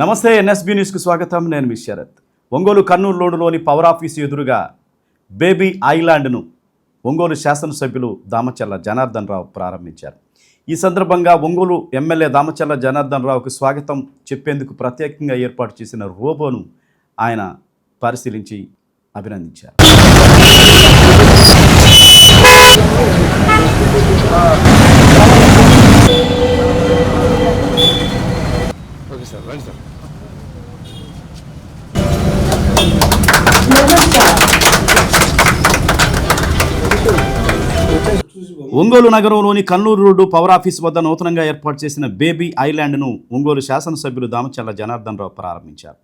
నమస్తే ఎన్ఎస్బి న్యూస్కు స్వాగతం. నేను మీ శరత్. ఒంగోలు కర్నూలు రోడ్డులోని పవర్ ఆఫీసు ఎదురుగా బేబీ ఐలాండ్ను ఒంగోలు శాసనసభ్యులు దామచల్ల జనార్దన్ రావు ప్రారంభించారు. ఈ సందర్భంగా ఒంగోలు ఎమ్మెల్యే దామచల్ల జనార్దన్ రావుకు స్వాగతం చెప్పేందుకు ప్రత్యేకంగా ఏర్పాటు చేసిన రోబోను ఆయన పరిశీలించి అభినందించారు. ఒంగోలు నగరంలోని కన్నూరు రోడ్డు పవర్ ఆఫీస్ వద్ద నూతనంగా ఏర్పాటు చేసిన బేబీ ఐలాండ్ను ఒంగోలు శాసనసభ్యులు దామచల్ల జనార్దన్ రావు ప్రారంభించారు.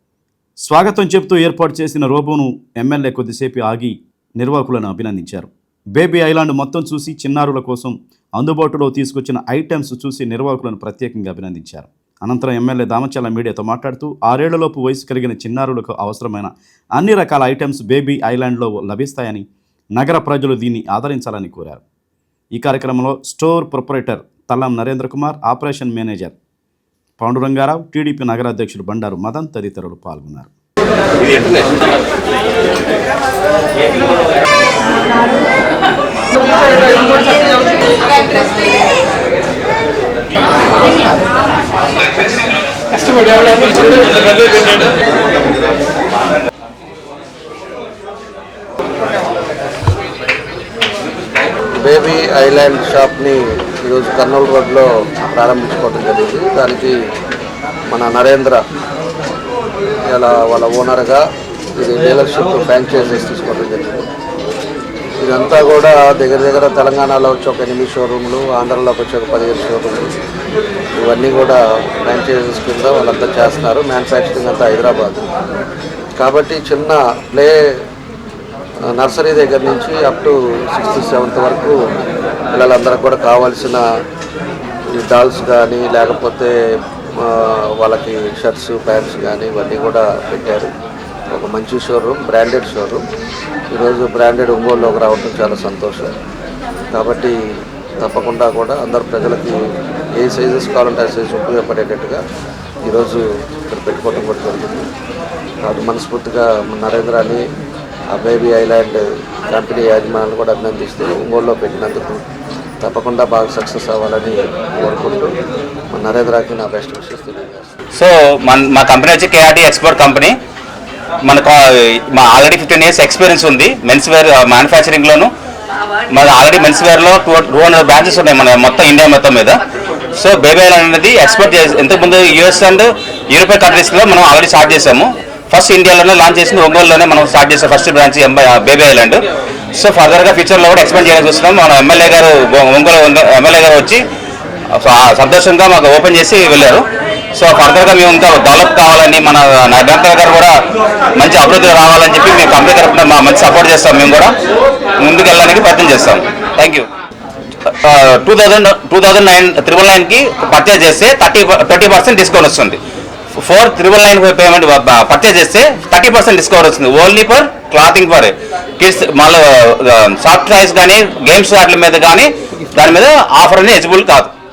స్వాగతం చెబుతూ ఏర్పాటు చేసిన రోబోను ఎమ్మెల్యే కొద్దిసేపు ఆగి నిర్వాహకులను అభినందించారు. బేబీ ఐలాండ్ మొత్తం చూసి చిన్నారుల కోసం అందుబాటులో తీసుకొచ్చిన ఐటమ్స్ చూసి నిర్వాహకులను ప్రత్యేకంగా అభినందించారు. అనంతరం ఎమ్మెల్యే దామచల్ల మీడియాతో మాట్లాడుతూ ఆరేళ్ళలోపు వయసు కలిగిన చిన్నారులకు అవసరమైన అన్ని రకాల ఐటమ్స్ బేబీ ఐలాండ్లో లభిస్తాయని నగర ప్రజలు దీన్ని ఆదరించాలని కోరారు. ఈ కార్యక్రమంలో store proprietor Tallam Narendra Kumar operation manager Pandurangarao TDP నగరాధ్యక్షుడు Bandaru Madan తదితరులు పాల్గొన్నారు. బేబీ ఐలాండ్ షాప్ని ఈరోజు కర్నూలు రోడ్లో ప్రారంభించుకోవడం జరిగింది. దానికి మన నరేంద్ర ఇలా వాళ్ళ ఓనర్గా ఇది డీలర్షిప్ ఫ్రాంచైజీస్ తీసుకోవడం జరిగింది. ఇదంతా కూడా దగ్గర దగ్గర తెలంగాణలో వచ్చి ఒక ఎనిమిది షోరూమ్లు ఆంధ్రలోకి వచ్చి ఒక పదిహేను షోరూమ్లు ఇవన్నీ కూడా ఫ్రాంచైజీస్ కింద వాళ్ళంతా చేస్తున్నారు. మ్యానుఫ్యాక్చరింగ్ అంతా హైదరాబాద్. కాబట్టి చిన్న ప్లే నర్సరీ దగ్గర నుంచి అప్ టు సిక్స్త్ సెవెంత్ వరకు పిల్లలందరికీ కూడా కావాల్సిన ఈ డాల్స్ కానీ లేకపోతే వాళ్ళకి షర్ట్స్ ప్యాంట్స్ కానీ ఇవన్నీ కూడా పెట్టారు. ఒక మంచి షోరూమ్ బ్రాండెడ్ షోరూమ్ ఈరోజు బ్రాండెడ్ ఒంగోలులోకి రావడం చాలా సంతోషం. కాబట్టి తప్పకుండా కూడా అందరు ప్రజలకి ఏ సైజెస్ కావాలంటే ఆ సైజు ఉపయోగపడేటట్టుగా ఈరోజు ఇక్కడ పెట్టుకోవడం కూడా జరిగింది కాబట్టి మనస్ఫూర్తిగా నరేంద్ర అని బేబీ ఐలాండ్ కంపెనీ యాజమాన్యాన్ని కూడా అభినందిస్తూ ఒంగోలులో పెట్టినందుకు తప్పకుండా బాగా సక్సెస్ అవ్వాలని కోరుకుంటూ నరేంద్రకి నా బెస్ట్ విషెస్ సో మన మా కంపెనీ వచ్చి కేఆర్టీ ఎక్స్పోర్ట్ కంపెనీ. మనకు మా ఆల్రెడీ ఫిఫ్టీన్ ఇయర్స్ ఎక్స్పీరియన్స్ ఉంది మెన్స్ వేర్ మ్యానుఫ్యాక్చరింగ్లోను. మన ఆల్రెడీ మెన్స్ వేర్లో టూ టూ హండ్రెడ్ బ్రాంచెస్ ఉన్నాయి మన మొత్తం ఇండియా మొత్తం మీద. సో బేబీ ఐలాండ్ అనేది ఎక్స్పోర్ట్ చేసి ఇంతకుముందు యూఎస్ అండ్ యూరోపియన్ కంట్రీస్లో మనం ఆల్రెడీ స్టార్ట్ చేసాము ఫస్ట్ ఇండియాలోనే లాంచ్ చేసింది ఒంగోలులోనే మనం స్టార్ట్ చేసాం first branch baby island so ఫర్దర్గా ఫ్యూచర్లో కూడా ఎక్స్పెండ్ చేయాలని చూస్తున్నాం. మన ఎమ్మెల్యే గారు ఒంగోలు ఎమ్మెల్యే గారు వచ్చి సంతోషంగా మాకు ఓపెన్ చేసి వెళ్ళారు. సో ఫర్దర్గా మేము ఇంకా డెవలప్ కావాలని మన నగరంపై గారు కూడా మంచి అభివృద్ధి రావాలని చెప్పి మేము కంపెనీ తరఫున మా మంచి సపోర్ట్ చేస్తాం మేము కూడా. ముందుకు వెళ్ళడానికి ప్రయత్నం చేస్తాం. Thank you two thousand two thousand nine triple నైన్కి పర్చేజ్ చేస్తే థర్టీ థర్టీ పర్సెంట్ డిస్కౌంట్ వస్తుంది. Four triple nine payment purchase చేస్తే థర్టీ పర్సెంట్ డిస్కౌంట్ వస్తుంది only for clothing for kids మళ్ళీ సాఫ్ట్ టాయ్స్ కానీ గేమ్స్ వాటి మీద కానీ దాని మీద ఆఫర్ అనేది ఎలిజిబుల్ కాదు.